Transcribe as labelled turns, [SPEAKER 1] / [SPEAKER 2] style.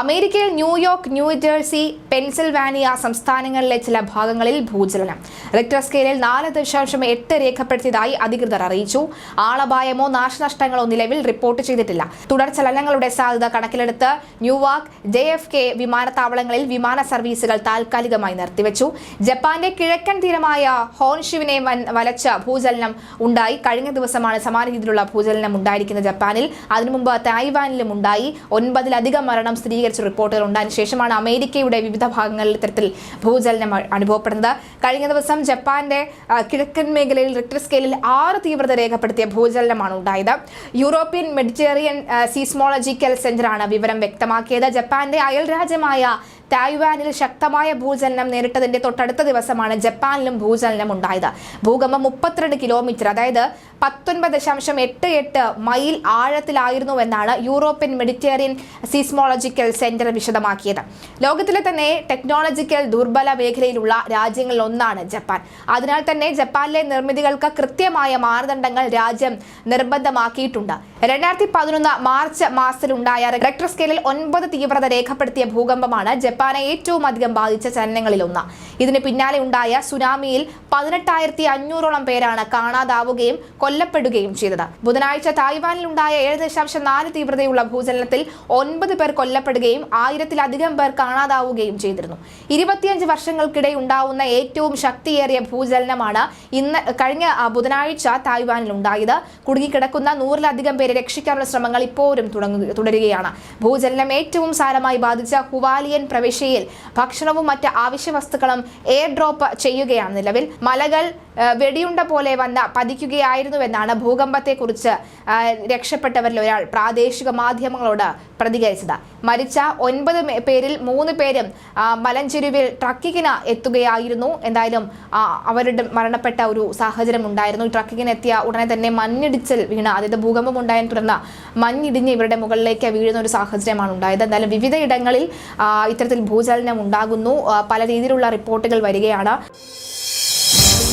[SPEAKER 1] അമേരിക്കയിൽ New York New Jersey Pennsylvania സംസ്ഥാനങ്ങളിലെ ചില ഭാഗങ്ങളിൽ ഭൂചലനം. റിക്ടർ സ്കെയിലിൽ നാല് ദശാംശം എട്ട് രേഖപ്പെടുത്തിയതായി അധികൃതർ അറിയിച്ചു. ആളപായമോ നാശനഷ്ടങ്ങളോ നിലവിൽ റിപ്പോർട്ട് ചെയ്തിട്ടില്ല. തുടർ ചലനങ്ങളുടെ സാധ്യത കണക്കിലെടുത്ത് ന്യൂവാർക്ക് ജെ എഫ് കെ വിമാനത്താവളങ്ങളിൽ വിമാന സർവീസുകൾ താൽക്കാലികമായി നിർത്തിവെച്ചു. ജപ്പാന്റെ കിഴക്കൻ തീരമായ ഹോൺഷുവിനെ വലച്ച ഭൂചലനം ഉണ്ടായി. കഴിഞ്ഞ ദിവസമാണ് സമാന രീതിയിലുള്ള ഭൂചലനം ഉണ്ടായിരിക്കുന്നത് ജപ്പാനിൽ. അതിനുമുമ്പ് തായ്വാനിലും ഉണ്ടായി. ഒൻപതിലധികം മരണം സ്ഥിരീകരിച്ച. റിപ്പോർട്ടുകൾ ഉണ്ടായതിനു ശേഷമാണ് അമേരിക്കയുടെ വിവിധ ഭാഗങ്ങളിൽ ഇത്തരത്തിൽ ഭൂചലനം അനുഭവപ്പെടുന്നത്. കഴിഞ്ഞ ദിവസം ജപ്പാന്റെ കിഴക്കൻ മേഖലയിൽ റിക്ടർ സ്കെയിലിൽ ആറ് തീവ്രത രേഖപ്പെടുത്തിയ ഭൂചലനമാണ് ഉണ്ടായത്. യൂറോപ്യൻ മെഡിറ്ററേറിയൻ ആ, സീസ്മോളജിക്കൽ സെന്ററാണ് വിവരം വ്യക്തമാക്കിയത്. ജപ്പാന്റെ അയൽ രാജ്യമായ തായ്വാനിൽ ശക്തമായ ഭൂചലനം നേരിട്ടതിന്റെ തൊട്ടടുത്ത ദിവസമാണ് ജപ്പാനിലും ഭൂചലനം ഉണ്ടായത്. ഭൂകമ്പം മുപ്പത്തിരണ്ട് കിലോമീറ്റർ അതായത് പത്തൊൻപത് ദശാംശം എട്ട് എട്ട് മൈൽ ആഴത്തിലായിരുന്നുവെന്നാണ് യൂറോപ്യൻ മെഡിറ്റേറിയൻ സീസ്മോളജിക്കൽ സെന്റർ വിശദമാക്കിയത്. ലോകത്തിലെ തന്നെ ടെക്നോളജിക്കൽ ദുർബല മേഖലയിലുള്ള രാജ്യങ്ങളിൽ ഒന്നാണ് ജപ്പാൻ. അതിനാൽ തന്നെ ജപ്പാനിലെ നിർമ്മിതികൾക്ക് കൃത്യമായ മാനദണ്ഡങ്ങൾ രാജ്യം നിർബന്ധമാക്കിയിട്ടുണ്ട്. രണ്ടായിരത്തി പതിനൊന്ന് മാർച്ച് മാസത്തിലുണ്ടായ റെക്ടർ സ്കെയിലിൽ ഒൻപത് തീവ്രത രേഖപ്പെടുത്തിയ ഭൂകമ്പമാണ് ജപ്പാനെ ഏറ്റവും അധികം ബാധിച്ച ചലനങ്ങളിലൊന്ന്. ഇതിന് പിന്നാലെ ഉണ്ടായ സുനാമിയിൽ പതിനെട്ടായിരത്തി അഞ്ഞൂറോളം പേരാണ് കാണാതാവുകയും കൊല്ലപ്പെടുകയും ചെയ്തത്. ബുധനാഴ്ച തായ്വാനിലുണ്ടായ ഏഴ് ദശാംശം നാല് തീവ്രതയുള്ള ഭൂചലനത്തിൽ ഒൻപത് പേർ കൊല്ലപ്പെടുകയും ആയിരത്തിലധികം പേർ കാണാതാവുകയും ചെയ്തിരുന്നു. ഇരുപത്തിയഞ്ച് വർഷങ്ങൾക്കിടെ ഉണ്ടാവുന്ന ഏറ്റവും ശക്തിയേറിയ ഭൂചലനമാണ് ഇന്ന് കഴിഞ്ഞ ബുധനാഴ്ച തായ്വാനിൽ ഉണ്ടായത്. കുടുങ്ങിക്കിടക്കുന്ന നൂറിലധികം പേരെ രക്ഷിക്കാനുള്ള ശ്രമങ്ങൾ ഇപ്പോഴും തുടരുകയാണ്. ഭൂചലനം ഏറ്റവും സാരമായി ബാധിച്ച ഹുവാലിയൻ പ്രവിശ്യയിൽ ഭക്ഷണവും മറ്റ് ആവശ്യ വസ്തുക്കളും എയർ ഡ്രോപ്പ് ചെയ്യുകയാണ് നിലവിൽ. മലകൾ വെടിയുണ്ട പോലെ വന്ന പതിക്കുകയായിരുന്നുവെന്നാണ് ഭൂകമ്പത്തെക്കുറിച്ച് രക്ഷപ്പെട്ടവരിൽ ഒരാൾ പ്രാദേശിക മാധ്യമങ്ങളോട് പ്രതികരിച്ചത്. മരിച്ച ഒൻപത് പേരിൽ മൂന്ന് പേരും മലഞ്ചെരുവിൽ ട്രക്കിങ്ങിന് എത്തുകയായിരുന്നു. എന്തായാലും അവരുടെ മരണപ്പെട്ട ഒരു സാഹചര്യം ഉണ്ടായിരുന്നു. ട്രക്കിങ്ങിന് എത്തിയ ഉടനെ തന്നെ മഞ്ഞിടിച്ചിൽ വീണ. അതായത് ഭൂകമ്പം ഉണ്ടായതിനെ തുടർന്ന് മഞ്ഞിടിഞ്ഞ് ഇവരുടെ മുകളിലേക്ക് വീഴുന്ന ഒരു സാഹചര്യമാണ് ഉണ്ടായത്. എന്തായാലും വിവിധ ഇടങ്ങളിൽ ആ, ഇത്തരത്തിൽ ഭൂചലനം ഉണ്ടാകുന്നു. പല രീതിയിലുള്ള റിപ്പോർട്ടുകൾ വരികയാണ്.